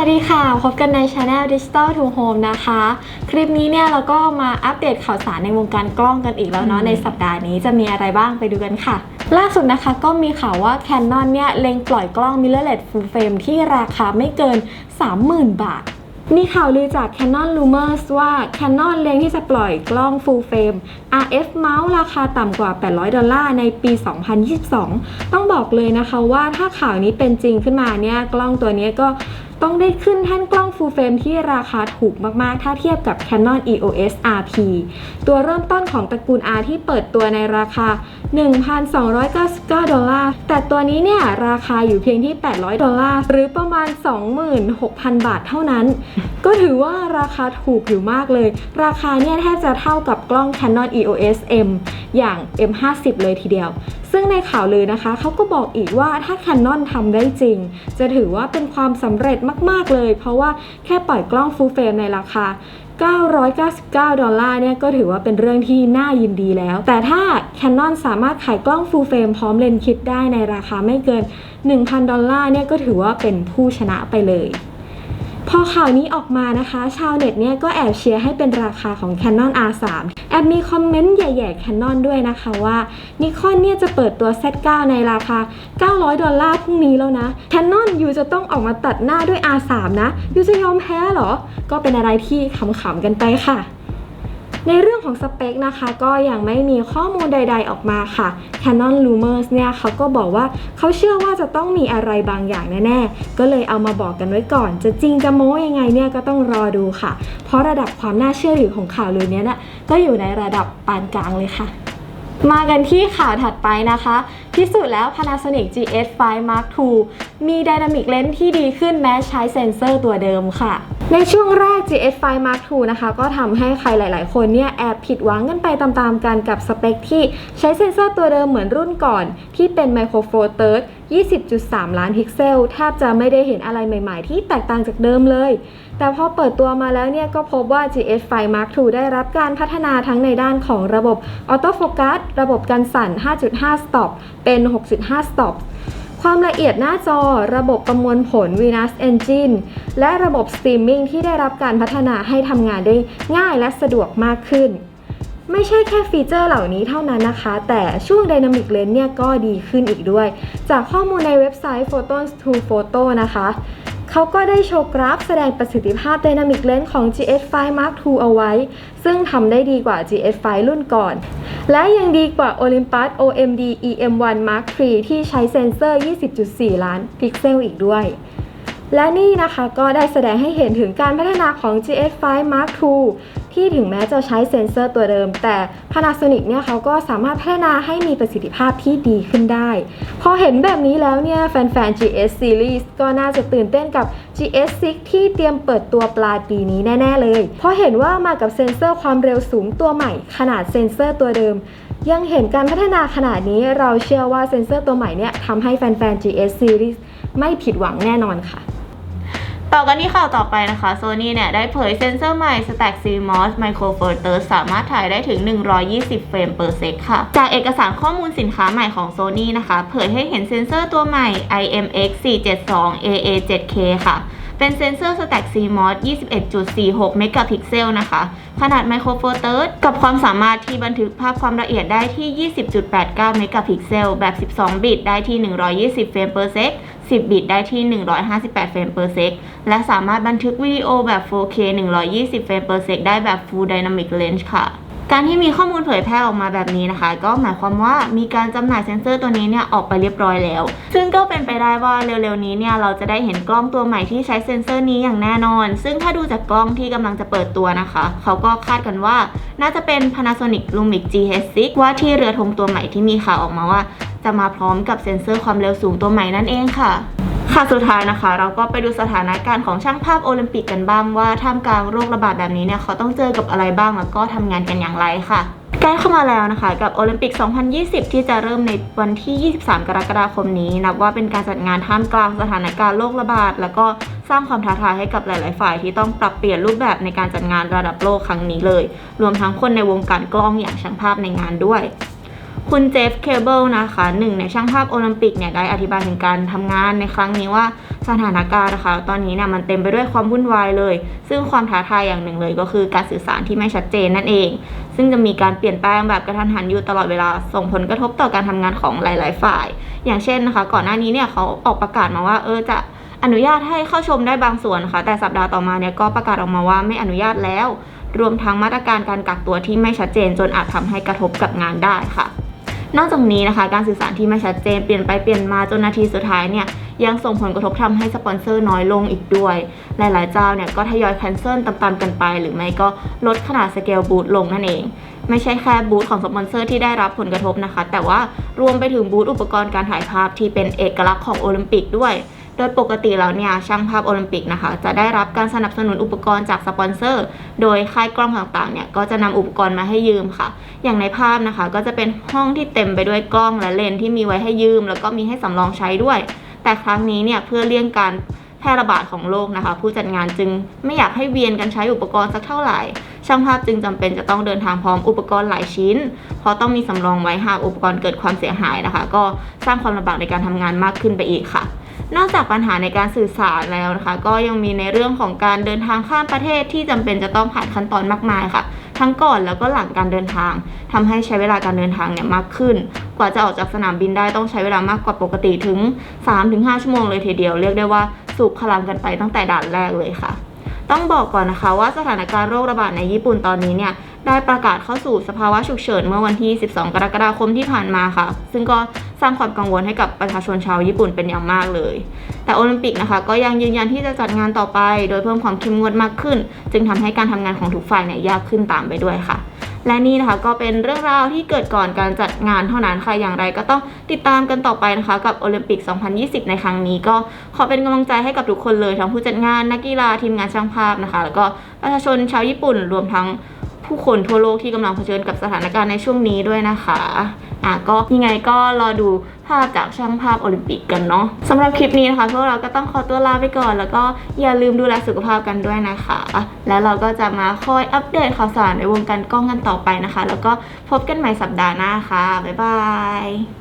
วัสดีค่ะ พบกันใน Channel Digital to Home นะคะ คลิปนี้เนี่ยเราก็มาอัปเดตข่าวสารในวงการกล้องกันอีกแล้วเนาะอืมในสัปดาห์นี้จะมีอะไรบ้างไปดูกันค่ะ ล่าสุดนะคะก็มีข่าวว่า Canon เนี่ยเล็งปล่อยกล้อง mirrorless full frame ที่ราคาไม่เกิน 30,000 บาท มีข่าวลือจาก Canon Lumers ว่า Canon เล็งที่จะปล่อยกล้อง full frame RF mount ราคาต่ำกว่า 800 ดอลลาร์ในปี 2022 ต้องบอกเลยนะคะว่าถ้าข่าวนี้เป็นจริงขึ้นมาเนี่ยกล้องตัวนี้ก็ ต้องได้ขึ้นแท่นกล้อง full frame ที่ราคาถูกมาก ๆ ถ้าเทียบกับ Canon EOS RP ตัวเริ่มต้นของตระกูล R ที่เปิดตัวในราคา 1,299 ดอลลาร์ แต่ตัวนี้เนี่ย ราคาอยู่เพียงที่ 800 ดอลลาร์ หรือประมาณ 26,000 บาทเท่านั้น ก็ถือว่าราคาถูกอยู่มากเลย ราคาเนี่ยแทบจะเท่ากับกล้อง Canon EOS M อย่าง M50 เลยทีเดียวซึ่งในข่าวลือนะคะเขาก็บอกอีกว่าถ้า Canon ทำได้จริง จะถือว่าเป็นความสำเร็จมากๆเลย เพราะว่าแค่ปล่อยกล้อง full frame ในราคา999 ดอลลาร์เนี่ยก็ถือว่าเป็นเรื่องที่น่ายินดีแล้ว แต่ถ้า Canon สามารถขายกล้อง full frame พร้อมเลนส์คิดได้ในราคาไม่เกิน 1,000 ดอลลาร์เนี่ยก็ถือว่าเป็นผู้ชนะไปเลย พอข่าวนี้ออกมานะคะ ชาวเน็ตเนี่ยก็แอบเชียร์ให้เป็นราคาของ Canon R3 แอบมีคอมเมนต์ใหญ่ๆ Canon ด้วยนะคะว่า Nikon เนี่ยจะเปิดตัว Z9 ในราคา 900 ดอลลาร์พรุ่งนี้แล้วนะ Canon ยูจะต้องออกมาตัดหน้าด้วย R3 นะยูจะยอมแพ้เหรอ ก็เป็นอะไรที่ขำๆกันไปค่ะ ในเรื่องของสเปคนะคะก็ยังไม่มีข้อมูลใด ๆ ออกมาค่ะ Canon Lumers เนี่ยเขาก็บอกว่าเขาเชื่อว่าจะต้องมีอะไรบางอย่างแน่ๆ ก็เลยเอามาบอกกันไว้ก่อน จะจริงจะโม้ยังไงเนี่ยก็ต้องรอดูค่ะ เพราะระดับความน่าเชื่อถือของข่าวลือเนี้ยนะก็อยู่ในระดับปานกลางเลยค่ะมากันที่ข่าวถัดไปนะคะพิสูจน์แล้ว Panasonic GS5 Mark II มี Dynamic Lens ที่ดีขึ้นแม้ใช้เซ็นเซอร์ตัวเดิมค่ะ ในช่วงแรก GS5 Mark II นะคะก็ทำให้ใครหลาย ๆ คนเนี่ยแอบผิดหวังกันไปตามๆกันกับสเปคที่ใช้เซ็นเซอร์ตัวเดิมเหมือนรุ่นก่อน ที่เป็น Micro Four Third 20.3 ล้านพิกเซล แทบจะไม่ได้เห็นอะไรใหม่ ๆ ที่แตกต่างจากเดิมเลย แต่พอเปิดตัวมาแล้วเนี่ยก็พบว่า GS5 Mark II ได้รับการพัฒนาทั้งในด้านของระบบออโต้โฟกัสระบบกันสั่น 5.5 stop เป็น 6.5 stop ความละเอียดหน้าจอ ระบบประมวลผล Venus Engine และระบบสตรีมมิ่งที่ได้รับการพัฒนาให้ทำงานได้ง่ายและสะดวกมากขึ้น ไม่ใช่แค่ฟีเจอร์เหล่านี้เท่านั้นนะคะ แต่ช่วง Dynamic Lens เนี่ยก็ดีขึ้นอีกด้วย จากข้อมูลในเว็บไซต์ Photos to Photo นะคะ เขาก็ได้โชว์กราฟแสดงประสิทธิภาพ Dynamic Lens ของ GS5 Mark II เอาไว้ ซึ่งทำได้ดีกว่า GS5 รุ่นก่อน และยังดีกว่า Olympus OMD EM1 Mark III ที่ใช้เซนเซอร์ 20.4 ล้านพิกเซลอีกด้วย และนี่นะคะก็ได้แสดงให้เห็นถึงการพัฒนาของ GS5 Mark II ที่ถึงแม้จะใช้เซ็นเซอร์ตัวเดิม แต่ Panasonic เนี่ยเขาก็สามารถพัฒนาให้มีประสิทธิภาพที่ดีขึ้นได้ พอเห็นแบบนี้แล้วเนี่ยแฟนๆ GS Series ก็น่าจะตื่นเต้นกับ GS6 ที่เตรียมเปิดตัวปลายปีนี้แน่ ๆ เลย เพราะเห็นว่ามากับเซ็นเซอร์ความเร็วสูงตัวใหม่ ขนาดเซ็นเซอร์ตัวเดิม ยังเห็นการพัฒนาขนาดนี้เราเชื่อว่าเซ็นเซอร์ตัวใหม่เนี่ยทำให้แฟนๆ GS Series ไม่ผิดหวังแน่นอนค่ะ ต่อกันที่ข่าวต่อไปนะคะ Sony เนี่ยได้เผยเซ็นเซอร์ใหม่ Stack CMOS Micro Four Thirds สามารถถ่ายได้ถึง 120 เฟรม per sec ค่ะ จากเอกสารข้อมูลสินค้าใหม่ของ Sony นะคะ เผยให้เห็นเซ็นเซอร์ตัวใหม่ IMX 472 AA 7K ค่ะ เป็นเซนเซอร์ Stack CMOS 21.46 เมกะพิกเซลนะคะ ขนาด Micro Four Thirds กับความสามารถที่บันทึกภาพความละเอียดได้ที่ 20.89 เมกะพิกเซล แบบ 12 บิต ได้ที่ 120 เฟรม per sec 10 บิต ได้ที่ 158 เฟรม per sec และสามารถบันทึกวิดีโอแบบ 4K 120 เฟรม per sec ได้แบบ Full Dynamic Range ค่ะ การที่มีข้อมูลเผยแพร่ออกมาแบบนี้นะคะ ก็หมายความว่ามีการจำหน่ายเซ็นเซอร์ตัวนี้เนี่ยออกไปเรียบร้อยแล้ว ซึ่งก็เป็นไปได้ว่าเร็วๆนี้เนี่ยเราจะได้เห็นกล้องตัวใหม่ที่ใช้เซ็นเซอร์นี้อย่างแน่นอน ซึ่งถ้าดูจากกล้องที่กำลังจะเปิดตัวนะคะ เขาก็คาดกันว่า น่าจะเป็น Panasonic Lumix GH6 ว่าที่เรือธงตัวใหม่ที่มีข่าวออกมาว่า จะมาพร้อมกับเซ็นเซอร์ความเร็วสูงตัวใหม่นั่นเองค่ะ ค่ะสุดท้ายนะคะ เราก็ไปดูสถานการณ์ของช่างภาพโอลิมปิกกันบ้างว่าท่ามกลางโรคระบาดแบบนี้เนี่ยเขาต้องเจอกับอะไรบ้างแล้วก็ทำงานกันอย่างไรค่ะใกล้เข้ามาแล้วนะคะกับโอลิมปิก 2020 ที่จะเริ่มในวันที่ 23 กรกฎาคมนี้ นับว่าเป็นการจัดงานท่ามกลางสถานการณ์โรคระบาด แล้วก็สร้างความท้าทายให้กับหลาย ๆ ฝ่ายที่ต้องปรับเปลี่ยนรูปแบบในการจัดงานระดับโลกครั้งนี้เลย รวมทั้งคนในวงการกล้องอย่างช่างภาพในงานด้วย คุณเจฟเคเบิลนะคะหนึ่งในช่างภาพโอลิมปิกเนี่ยได้อธิบายถึงการทำงานในครั้งนี้ว่าสถานการณ์นะคะ ตอนนี้เนี่ยมันเต็มไปด้วยความวุ่นวายเลย ซึ่งความท้าทายอย่างหนึ่งเลยก็คือการสื่อสารที่ไม่ชัดเจนนั่นเอง ซึ่งจะมีการเปลี่ยนแปลงแบบกระทันหันอยู่ตลอดเวลาส่งผลกระทบต่อการทำงานของหลาย ๆ ฝ่าย อย่างเช่นนะคะ ก่อนหน้านี้เนี่ยเขาออกประกาศมาว่าเออจะอนุญาตให้เข้าชมได้บางส่วนนะคะแต่สัปดาห์ต่อมาเนี่ยก็ประกาศออกมาว่าไม่อนุญาตแล้ว รวมทั้งมาตรการการกักตัวที่ไม่ชัดเจน จนอาจทำให้กระทบกับงานได้ค่ะ นอกจากนี้นะคะ การสื่อสารที่ไม่ชัดเจนเปลี่ยนไปเปลี่ยนมาจนนาทีสุดท้ายเนี่ยยังส่งผลกระทบทำให้สปอนเซอร์น้อยลงอีกด้วย หลายๆเจ้าเนี่ยก็ทยอยแคนเซิลตามๆกันไป หรือไม่ก็ลดขนาดสเกลบูธลงนั่นเอง ไม่ใช่แค่บูธของสปอนเซอร์ที่ได้รับผลกระทบนะคะ แต่ว่ารวมไปถึงบูธอุปกรณ์การถ่ายภาพที่เป็นเอกลักษณ์ของโอลิมปิกด้วย โดยปกติแล้วเนี่ยช่างภาพโอลิมปิกนะคะจะได้รับการสนับสนุนอุปกรณ์จากสปอนเซอร์ โดยค่ายกล้องต่างๆเนี่ยก็จะนำอุปกรณ์มาให้ยืมค่ะ อย่างในภาพนะคะก็จะเป็นห้องที่เต็มไปด้วยกล้องและเลนส์ที่มีไว้ให้ยืม แล้วก็มีให้สำรองใช้ด้วย แต่ครั้งนี้เนี่ยเพื่อเลี่ยงการแพร่ระบาดของโรคนะคะ ผู้จัดงานจึงไม่อยากให้เวียนกันใช้อุปกรณ์สักเท่าไหร่ ช่างภาพจึงจำเป็นจะต้องเดินทางพร้อมอุปกรณ์หลายชิ้น เพราะต้องมีสำรองไว้หากอุปกรณ์เกิดความเสียหายนะคะ ก็สร้างความลำบากในการทำงานมากขึ้นไปอีกค่ะ นอกจากปัญหาในการสื่อสารแล้วนะคะ ก็ยังมีในเรื่องของการเดินทางข้ามประเทศที่จำเป็นจะต้องผ่านขั้นตอนมากมายค่ะ ทั้งก่อนแล้วก็หลังการเดินทางทำให้ใช้เวลาการเดินทางเนี่ยมากขึ้น กว่าจะออกจากสนามบินได้ต้องใช้เวลามากกว่าปกติถึง 3-5 ชั่วโมงเลยทีเดียวเรียกได้ว่าสูบพลังกันไปตั้งแต่ด่านแรกเลยค่ะ ต้องบอกก่อนนะคะว่าสถานการณ์โรคระบาดในญี่ปุ่นตอนนี้เนี่ย ได้ประกาศเข้าสู่สภาวะฉุกเฉินเมื่อวันที่ 12 กรกฎาคมที่ผ่านมาค่ะ ซึ่งก็สร้างความกังวลให้กับประชาชนชาวญี่ปุ่นเป็นอย่างมากเลย แต่โอลิมปิกนะคะก็ยังยืนยันที่จะจัดงานต่อไป โดยเพิ่มความเข้มงวดมากขึ้น จึงทำให้การทำงานของทุกฝ่ายเนี่ยยากขึ้นตามไปด้วยค่ะ และนี่นะคะก็เป็นเรื่องราวที่เกิดก่อนการจัดงานเท่านั้นค่ะ อย่างไรก็ต้องติดตามกันต่อไปนะคะกับโอลิมปิก 2020 ในครั้งนี้ก็ขอเป็นกำลังใจให้กับทุกคนเลยทั้งผู้จัดงานนักกีฬาทีมงานช่างภาพนะคะ แล้วก็ประชาชนชาวญี่ปุ่นรวมทั้ง ผู้คนทั่วโลกที่กำลังเผชิญกับสถานการณ์ในช่วงนี้ด้วยนะคะอะก็ยังไงก็รอดูภาพจากช่างภาพโอลิมปิกกันเนาะสำหรับคลิปนี้นะคะ พวกเราก็ต้องขอตัวลาไปก่อน แล้วก็อย่าลืมดูแลสุขภาพกันด้วยนะคะ แล้วเราก็จะมาคอยอัปเดตข่าวสารในวงการกล้องกันต่อไปนะคะ แล้วก็พบกันใหม่สัปดาห์หน้าค่ะ บ๊ายบาย